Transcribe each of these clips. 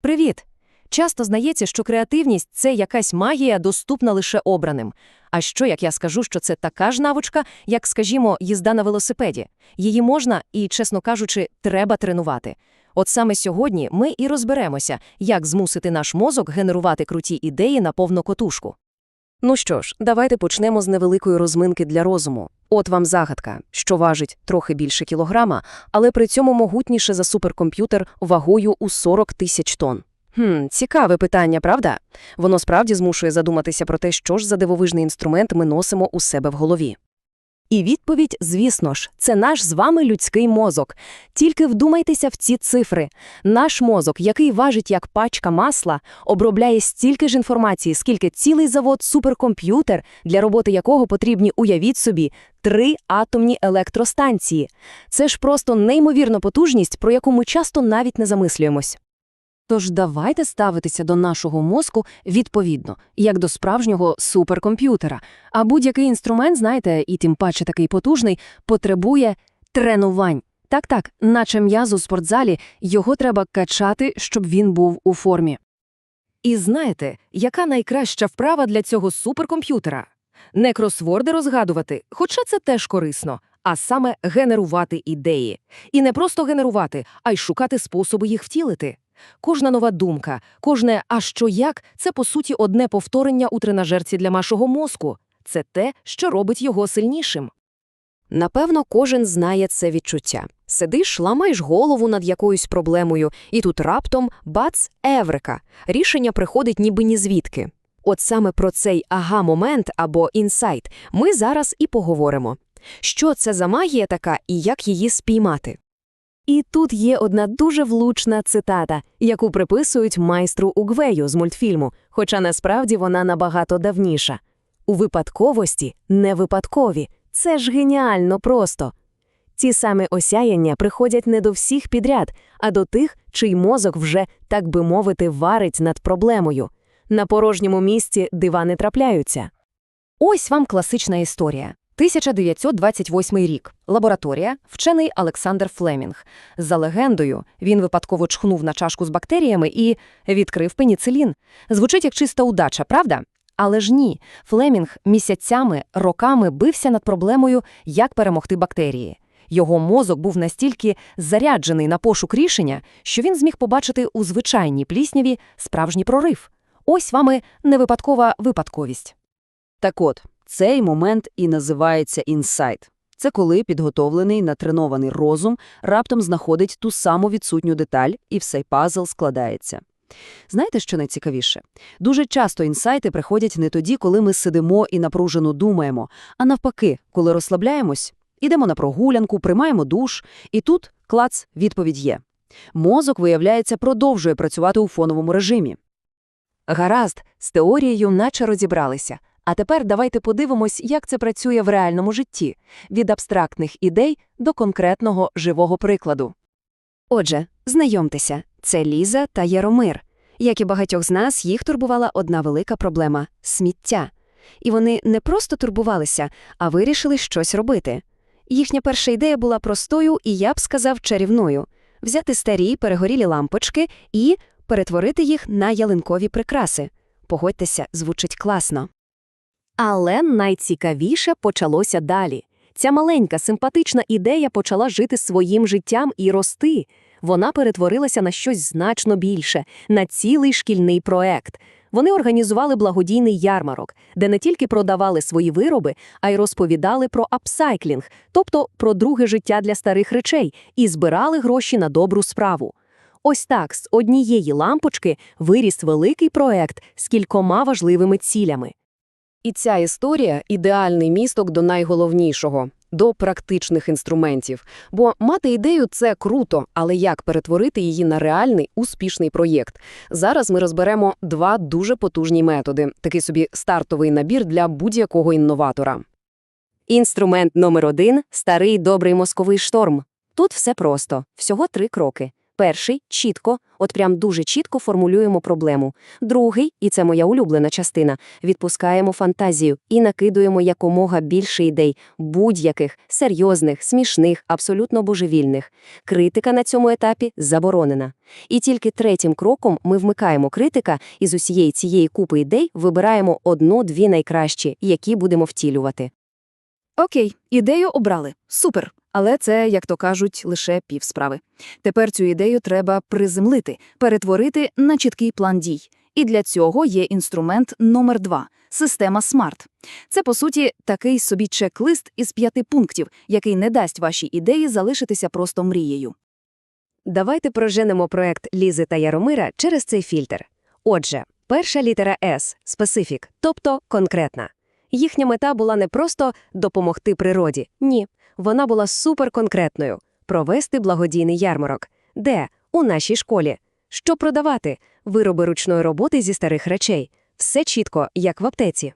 Привіт! Часто здається, що креативність це якась магія, доступна лише обраним. А що, як я скажу, що це така ж навичка, як, скажімо, їзда на велосипеді? Її можна і, чесно кажучи, треба тренувати. От саме сьогодні ми і розберемося, як змусити наш мозок генерувати круті ідеї на повну котушку. Ну що ж, давайте почнемо з невеликої розминки для розуму. От вам загадка, що важить трохи більше кілограма, але при цьому могутніше за суперкомп'ютер вагою у 40 тисяч тонн. Хм, цікаве питання, правда? Воно справді змушує задуматися про те, що ж за дивовижний інструмент ми носимо у себе в голові. І відповідь, звісно ж, це наш з вами людський мозок. Тільки вдумайтеся в ці цифри. Наш мозок, який важить як пачка масла, обробляє стільки ж інформації, скільки цілий завод суперкомп'ютер, для роботи якого потрібні, уявіть собі, три атомні електростанції. Це ж просто неймовірна потужність, про яку ми часто навіть не замислюємось. Тож давайте ставитися до нашого мозку відповідно, як до справжнього суперкомп'ютера. А будь-який інструмент, знаєте, і тим паче такий потужний, потребує тренувань. Так-так, наче м'язу в спортзалі, його треба качати, щоб він був у формі. І знаєте, яка найкраща вправа для цього суперкомп'ютера? Не кросворди розгадувати, хоча це теж корисно, а саме генерувати ідеї. І не просто генерувати, а й шукати способи їх втілити. Кожна нова думка, кожне «а що як» – це, по суті, одне повторення у тренажерці для нашого мозку. Це те, що робить його сильнішим. Напевно, кожен знає це відчуття. Сидиш, ламаєш голову над якоюсь проблемою, і тут раптом – бац, еврика. Рішення приходить ніби ні звідки. От саме про цей ага-момент або інсайт ми зараз і поговоримо. Що це за магія така і як її спіймати? І тут є одна дуже влучна цитата, яку приписують майстру Угвею з мультфільму, хоча насправді вона набагато давніша. У випадковості не випадкові. Це ж геніально просто. Ці саме осяяння приходять не до всіх підряд, а до тих, чий мозок вже, так би мовити, варить над проблемою. На порожньому місці дива не трапляються. Ось вам класична історія. 1928 рік. Лабораторія, вчений Олександр Флемінг. За легендою, він випадково чхнув на чашку з бактеріями і відкрив пеніцилін. Звучить як чиста удача, правда? Але ж ні. Флемінг місяцями, роками бився над проблемою, як перемогти бактерії. Його мозок був настільки заряджений на пошук рішення, що він зміг побачити у звичайній плісняві справжній прорив. Ось вами невипадкова випадковість. Так от, цей момент і називається інсайт. Це коли підготовлений, натренований розум раптом знаходить ту саму відсутню деталь, і все пазл складається. Знаєте, що найцікавіше? Дуже часто інсайти приходять не тоді, коли ми сидимо і напружено думаємо, а навпаки, коли розслабляємось, ідемо на прогулянку, приймаємо душ, і тут, клац, відповідь є. Мозок, виявляється, продовжує працювати у фоновому режимі. Гаразд, з теорією наче розібралися. А тепер давайте подивимось, як це працює в реальному житті, від абстрактних ідей до конкретного живого прикладу. Отже, знайомтеся, це Ліза та Яромир. Як і багатьох з нас, їх турбувала одна велика проблема – сміття. І вони не просто турбувалися, а вирішили щось робити. Їхня перша ідея була простою і, я б сказав, чарівною – взяти старі перегорілі лампочки і перетворити їх на ялинкові прикраси. Погодьтеся, звучить класно. Але найцікавіше почалося далі. Ця маленька симпатична ідея почала жити своїм життям і рости. Вона перетворилася на щось значно більше, на цілий шкільний проект. Вони організували благодійний ярмарок, де не тільки продавали свої вироби, а й розповідали про апсайклінг, тобто про друге життя для старих речей, і збирали гроші на добру справу. Ось так з однієї лампочки виріс великий проект з кількома важливими цілями. І ця історія – ідеальний місток до найголовнішого – до практичних інструментів. Бо мати ідею – це круто, але як перетворити її на реальний, успішний проєкт? Зараз ми розберемо два дуже потужні методи – такий собі стартовий набір для будь-якого інноватора. Інструмент номер один – старий добрий мозковий шторм. Тут все просто, всього три кроки. Перший – чітко, от прям дуже чітко формулюємо проблему. Другий, і це моя улюблена частина, відпускаємо фантазію і накидуємо якомога більше ідей, будь-яких, серйозних, смішних, абсолютно божевільних. Критика на цьому етапі заборонена. І тільки третім кроком ми вмикаємо критика і з усієї цієї купи ідей вибираємо одну-дві найкращі, які будемо втілювати. Окей, ідею обрали. Супер. Але це, як то кажуть, лише півсправи. Тепер цю ідею треба приземлити, перетворити на чіткий план дій. І для цього є інструмент номер два – система SMART. Це, по суті, такий собі чек-лист із п'яти пунктів, який не дасть вашій ідеї залишитися просто мрією. Давайте проженемо проект Лізи та Яромира через цей фільтр. Отже, перша літера S – специфік, тобто конкретна. Їхня мета була не просто допомогти природі, ні. Вона була суперконкретною – провести благодійний ярмарок. Де? У нашій школі. Що продавати? Вироби ручної роботи зі старих речей. Все чітко, як в аптеці.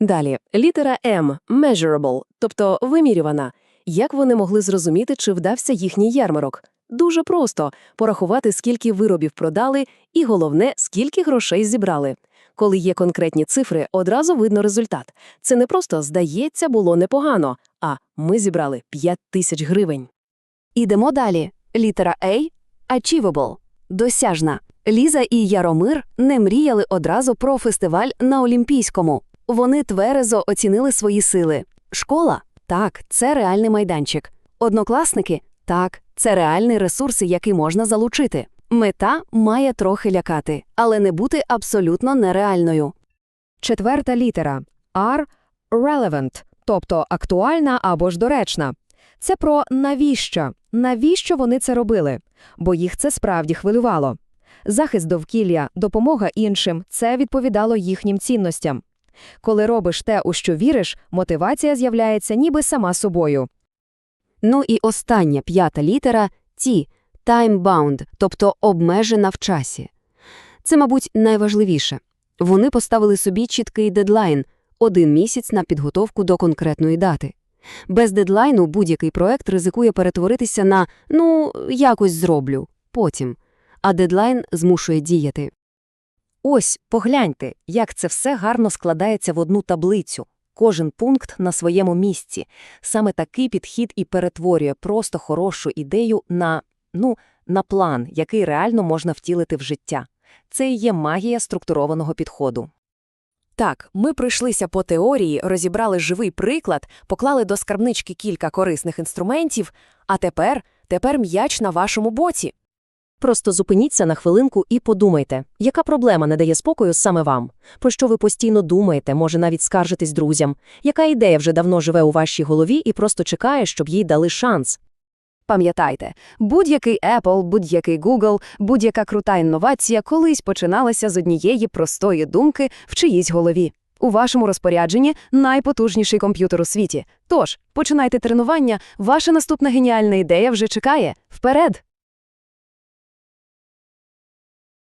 Далі, літера M – measurable, тобто вимірювана. Як вони могли зрозуміти, чи вдався їхній ярмарок? Дуже просто – порахувати, скільки виробів продали, і головне, скільки грошей зібрали. Коли є конкретні цифри, одразу видно результат. Це не просто «здається, було непогано», а «ми зібрали 5 тисяч гривень». Ідемо далі. Літера A – achievable – досяжна. Ліза і Яромир не мріяли одразу про фестиваль на Олімпійському. Вони тверезо оцінили свої сили. Школа? Так, це реальний майданчик. Однокласники? Так, це реальний ресурс, який можна залучити. Мета має трохи лякати, але не бути абсолютно нереальною. Четверта літера R – relevant, тобто актуальна або ж доречна. Це про навіщо, навіщо вони це робили, бо їх це справді хвилювало. Захист довкілля, допомога іншим – це відповідало їхнім цінностям. Коли робиш те, у що віриш, мотивація з'являється ніби сама собою. Ну і остання п'ята літера Т – time-bound, тобто обмежена в часі. Це, мабуть, найважливіше. Вони поставили собі чіткий дедлайн – один місяць на підготовку до конкретної дати. Без дедлайну будь-який проект ризикує перетворитися на «ну, якось зроблю, потім». А дедлайн змушує діяти. Ось, погляньте, як це все гарно складається в одну таблицю. Кожен пункт на своєму місці. Саме такий підхід і перетворює просто хорошу ідею на, ну, на план, який реально можна втілити в життя. Це і є магія структурованого підходу. Так, ми пройшлися по теорії, розібрали живий приклад, поклали до скарбнички кілька корисних інструментів, а тепер, тепер м'яч на вашому боці. Просто зупиніться на хвилинку і подумайте, яка проблема не дає спокою саме вам? Про що ви постійно думаєте, може навіть скаржитись друзям? Яка ідея вже давно живе у вашій голові і просто чекає, щоб їй дали шанс? Пам'ятайте, будь-який Apple, будь-який Google, будь-яка крута інновація колись починалася з однієї простої думки в чиїсь голові. У вашому розпорядженні найпотужніший комп'ютер у світі. Тож, починайте тренування, ваша наступна геніальна ідея вже чекає. Вперед!